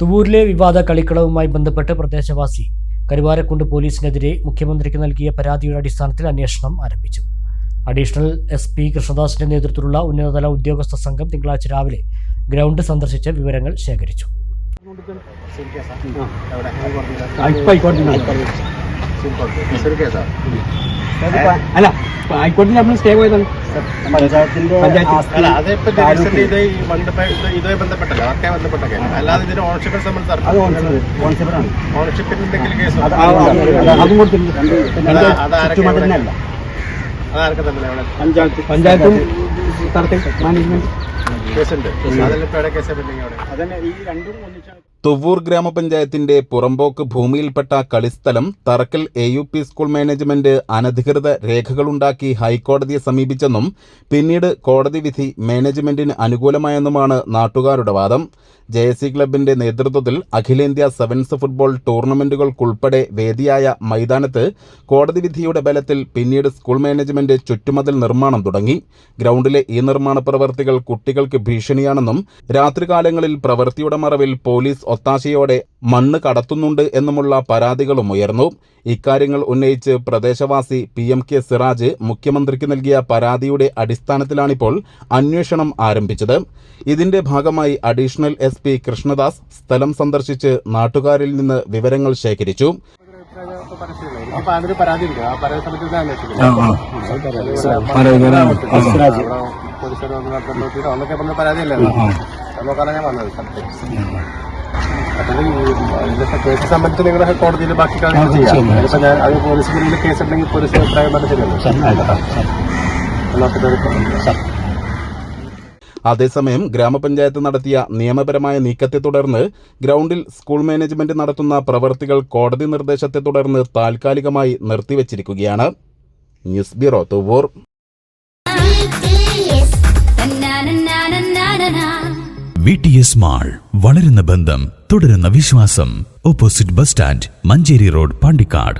തുവൂരിലെ വിവാദ കളിക്കളവുമായി ബന്ധപ്പെട്ട് പ്രദേശവാസി കരുവാരക്കുണ്ട് പോലീസിനെതിരെ മുഖ്യമന്ത്രിക്ക് നൽകിയ പരാതിയുടെ അടിസ്ഥാനത്തിൽ അന്വേഷണം ആരംഭിച്ചു. അഡീഷണൽ എസ് പി കൃഷ്ണദാസിന്റെ നേതൃത്വത്തിലുള്ള ഉന്നതതല ഉദ്യോഗസ്ഥ സംഘം തിങ്കളാഴ്ച രാവിലെ ഗ്രൗണ്ട് സന്ദർശിച്ച് വിവരങ്ങൾ ശേഖരിച്ചു. അല്ല ഹൈക്കോടതി നമ്മൾ സ്റ്റേ പോയതാണ്. പഞ്ചായത്തിന്റെ പഞ്ചായത്ത്. ഇതുമായി ബന്ധപ്പെട്ടല്ലേ അതൊക്കെ അല്ലാതെ ഓണർഷിപ്പിനെ ഓണർഷിപ്പിന് എന്തെങ്കിലും കേസ് അതാരൊക്കെ മാനേജ്മെന്റ്. കേസുണ്ട്. അതിലിപ്പോ എവിടെ കേസ് പെൻഡിങ് അവിടെ? അതന്നെ ഈ രണ്ടും ഒന്നിച്ചാണ്. തുവ്വൂർ ഗ്രാമപഞ്ചായത്തിന്റെ പുറമ്പോക്ക് ഭൂമിയിൽപ്പെട്ട കളിസ്ഥലം Tharakkal A U P school management അനധികൃത രേഖകളുണ്ടാക്കി ഹൈക്കോടതിയെ സമീപിച്ചെന്നും പിന്നീട് കോടതി വിധി മാനേജ്മെന്റിന് അനുകൂലമായെന്നുമാണ് നാട്ടുകാരുടെ വാദം. ജെ എസ് സി ക്ലബിന്റെ നേതൃത്വത്തിൽ അഖിലേന്ത്യാ സെവൻസ് ഫുട്ബോൾ ടൂർണമെന്റുകൾക്കുൾപ്പെടെ വേദിയായ മൈതാനത്ത് കോടതി വിധിയുടെ ബലത്തിൽ പിന്നീട് സ്കൂൾ മാനേജ്മെന്റ് ചുറ്റുമതിൽ നിർമ്മാണം തുടങ്ങി. ഗ്രൗണ്ടിലെ ഈ നിർമ്മാണ പ്രവർത്തികൾ കുട്ടികൾക്ക് ഭീഷണിയാണെന്നും രാത്രികാലങ്ങളിൽ പ്രവൃത്തിയുടെ മറവിൽ പോലീസ് ഒത്താശയോടെ മണ്ണ് കടത്തുന്നുണ്ട് എന്നുമുള്ള പരാതികളും ഉയർന്നു. ഇക്കാര്യങ്ങൾ ഉന്നയിച്ച് പ്രദേശവാസി പി എം കെ സിറാജ് മുഖ്യമന്ത്രിക്ക് നൽകിയ പരാതിയുടെ അടിസ്ഥാനത്തിലാണിപ്പോൾ അന്വേഷണം ആരംഭിച്ചത്. ഇതിന്റെ ഭാഗമായി അഡീഷണൽ എസ് പി കൃഷ്ണദാസ് സ്ഥലം സന്ദർശിച്ച് നാട്ടുകാരിൽ നിന്ന് വിവരങ്ങൾ ശേഖരിച്ചു. പോലീസുകാർ വന്ന് ഞാൻ വന്നത് കേസ് സംബന്ധിച്ച് നിങ്ങളുടെ കോടതിയിൽ ബാക്കി കാര്യങ്ങൾ ചെയ്യാം. ഇപ്പൊ ഞാൻ അത് പോലീസിന്റെ കേസ് ഉണ്ടെങ്കിൽ പോലീസ് അഭിപ്രായം പറഞ്ഞില്ലല്ലോ അതേസമയം ഗ്രാമപഞ്ചായത്ത് നടത്തിയ നിയമപരമായ നീക്കത്തെ തുടർന്ന് ഗ്രൗണ്ടിൽ സ്കൂൾ മാനേജ്മെന്റ് നടത്തുന്ന പ്രവൃത്തികൾ കോടതി നിർദ്ദേശത്തെ തുടർന്ന് താൽക്കാലികമായി നിർത്തിവച്ചിരിക്കുകയാണ്. News bureau Thuvvur. V T S mall വളരുന്ന ബന്ധം. തുടരുന്ന വിശ്വാസം. Opposite bus stand Manjeri road Pandikkad.